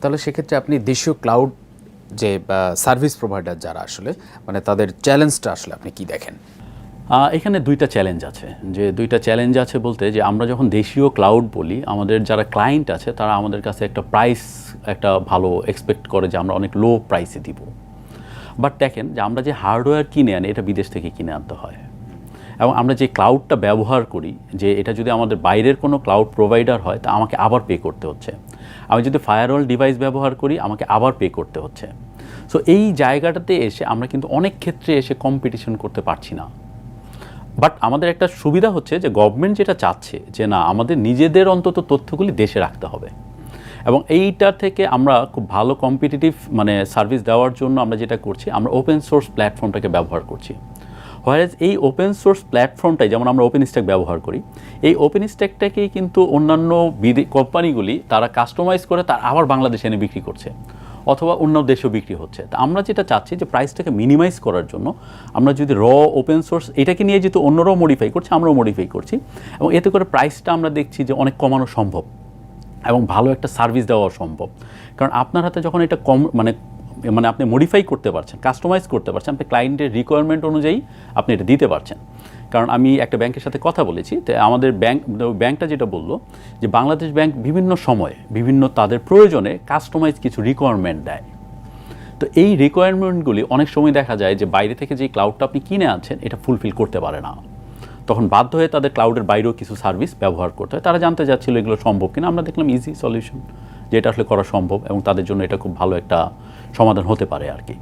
তাহলে সেক্ষেত্রে আপনি দেশীয় ক্লাউড যে সার্ভিস প্রোভাইডার যারা আসলে মানে তাদের চ্যালেঞ্জটা আসলে আপনি কি দেখেন? এখানে দুইটা চ্যালেঞ্জ আছে। যে, দুইটা চ্যালেঞ্জ আছে বলতে যে, আমরা যখন দেশীয় ক্লাউড বলি, আমাদের যারা ক্লায়েন্ট আছে, তারা আমাদের কাছে একটা প্রাইস একটা ভালো এক্সপেক্ট করে যে, আমরা অনেক লো প্রাইসে দিব। বাট দেখেন যে, আমরা যে হার্ডওয়্যার কিনে আনি, এটা বিদেশ থেকে কিনে আনতে হয়। এবং আমরা যে ক্লাউডটা ব্যবহার করি, যে, এটা যদি আমাদের বাইরের কোনো ক্লাউড প্রোভাইডার হয়, তা আমাকে আবার পে করতে হচ্ছে। আমি যদি ফায়ারওয়াল ডিভাইস ব্যবহার করি, আমাকে আবার পে করতে হচ্ছে। সো এই জায়গাটাতে এসে আমরা কিন্তু অনেক ক্ষেত্রে এসে কম্পিটিশন করতে পারছি না। বাট আমাদের একটা সুবিধা হচ্ছে যে গভর্নমেন্ট যেটা চাচ্ছে যে, না, আমাদের নিজেদের অন্তত তথ্যগুলি দেশে রাখতে হবে। এবং এইটার থেকে আমরা খুব ভালো কম্পিটিটিভ মানে সার্ভিস দেওয়ার জন্য আমরা যেটা করছি, আমরা ওপেন সোর্স প্ল্যাটফর্মটাকে ব্যবহার করছি। হোয়ারেজ এই ওপেন সোর্স প্ল্যাটফর্মটাই যেমন আমরা ওপেন স্ট্যাক ব্যবহার করি, এই ওপেন স্ট্যাকটাকেই কিন্তু অন্যান্য বিদে, কোম্পানিগুলি তারা কাস্টমাইজ করে তার আবার বাংলাদেশে এনে বিক্রি করছে, অথবা অন্য দেশেও বিক্রি হচ্ছে। তা আমরা যেটা চাচ্ছি যে প্রাইসটাকে মিনিমাইজ করার জন্য আমরা যদি র ওপেন সোর্স এটাকে নিয়ে যেহেতু অন্যরাও মডিফাই করছে, আমরাও মডিফাই করছি, এবং এতে করে প্রাইসটা আমরা দেখছি যে অনেক কমানো সম্ভব এবং ভালো একটা সার্ভিস দেওয়া সম্ভব। কারণ আপনার হাতে যখন এটা কম মানে মানে আপনি মডিফাই করতে পারছেন কাস্টমাইজ করতে পারছেন, আপনি ক্লায়েন্টের রিকোয়ারমেন্ট অনুযায়ী আপনি এটা দিতে পারছেন। কারণ আমি একটা ব্যাংকের সাথে কথা বলেছি, তো আমাদের ব্যাংক ব্যাংকটা যেটা বলল যে বাংলাদেশ ব্যাংক বিভিন্ন সময়ে বিভিন্ন তাদের প্রয়োজনে কাস্টমাইজ কিছু রিকোয়ারমেন্ট দেয়। তো এই রিকোয়ারমেন্টগুলি অনেক সময় দেখা যায় যে বাইরে থেকে যে ক্লাউডটা আপনি কিনে আনছেন, এটা ফুলফিল করতে পারে না। তখন বাধ্য হয়ে তাদের ক্লাউডের বাইরেও কিছু সার্ভিস ব্যবহার করতে হয়। তারা জানতে চাচ্ছিল এগুলো সম্ভব কিনা, আমরা দেখলাম ইজি সলিউশন যে এটা আসলে করা সম্ভব এবং তাদের জন্য এটা খুব ভালো একটা সমাধান হতে পারে আর কি।